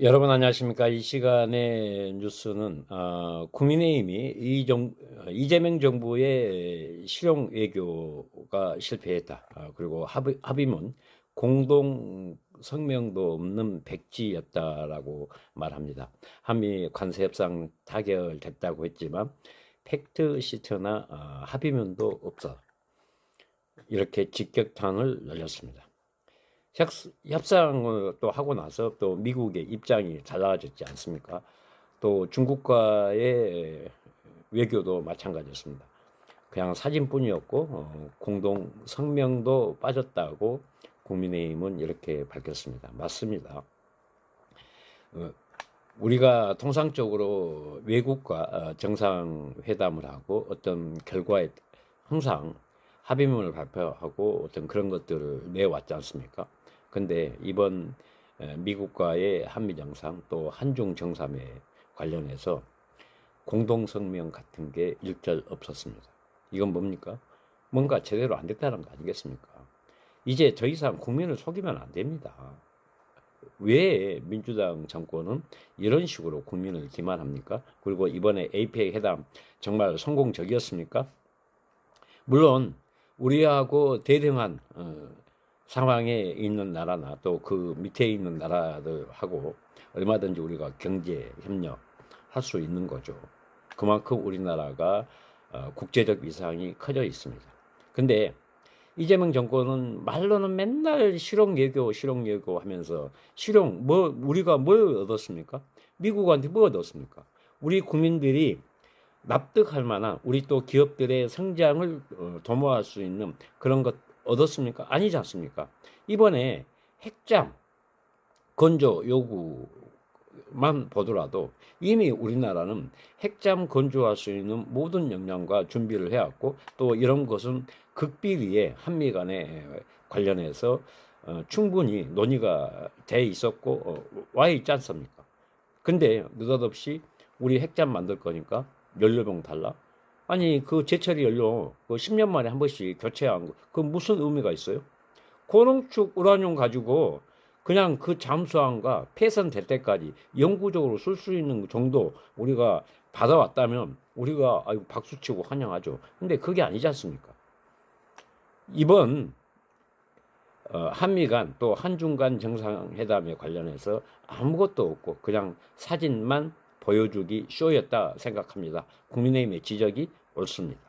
여러분 안녕하십니까? 이 시간의 뉴스는 어, 국민의힘이 이 정, 이재명 정부의 실용 외교가 실패했다. 아, 그리고 합의, 합의문 공동 성명도 없는 백지였다라고 말합니다. 한미 관세 협상 타결됐다고 했지만 팩트 시트나 어, 합의문도 없어 이렇게 직격탄을 날렸습니다. 협- 협상을 또 하고 나서 또 미국의 입장이 달라졌지 않습니까? 또 중국과의 외교도 마찬가지였습니다. 그냥 사진뿐이었고 어, 공동 성명도 빠졌다고 국민의힘은 이렇게 밝혔습니다. 맞습니다. 어, 우리가 통상적으로 외국과 어, 정상회담을 하고 어떤 결과에 항상 합의문을 발표하고 어떤 그런 것들을 내왔지 않습니까? 근데 이번 에, 미국과의 한미 정상 또 한중 정상회 관련해서 공동 성명 같은 게 일절 없었습니다. 이건 뭡니까? 뭔가 제대로 안 됐다는 거 아니겠습니까? 이제 더 이상 국민을 속이면 안 됩니다. 왜 민주당 정권은 이런 식으로 국민을 기만합니까? 그리고 이번에 APEC 회담 정말 성공적이었습니까? 물론 우리하고 대등한 어, 상황에 있는 나라나 또 그 밑에 있는 나라들하고 얼마든지 우리가 경제 협력 할 수 있는 거죠. 그만큼 우리나라가 어, 국제적 위상이 커져 있습니다. 근데 이재명 정권은 말로는 맨날 실용 외교, 실용 외교 하면서 실용 뭐 우리가 뭘 얻었습니까? 미국한테 뭐 얻었습니까? 우리 국민들이 납득할 만한 우리 또 기업들의 성장을 어, 도모할 수 있는 그런 것 얻었습니까? 아니지 않습니까? 이번에 핵잠 건조 요구만 보더라도 이미 우리나라는 핵잠 건조할 수 있는 모든 역량과 준비를 해왔고 또 이런 것은 극비리에 한미 간에 관련해서 어, 충분히 논의가 돼 있었고 어, 와 있지 않습니까? 근데 느닷없이 우리 핵잠 만들 거니까 연료병 달라? 아니 그 제철이 연료 그 10년 만에 한 번씩 교체한 거 그 무슨 의미가 있어요? 고농축 우라늄 가지고 그냥 그 잠수함과 폐선될 때까지 영구적으로 쓸 수 있는 정도 우리가 받아왔다면 우리가 아이고 박수치고 환영하죠. 근데 그게 아니지 않습니까? 이번 어, 한미 간 또 한중 간 정상회담에 관련해서 아무것도 없고 그냥 사진만 보여주기 쇼였다 생각합니다. 국민의힘의 지적이 옳습니다.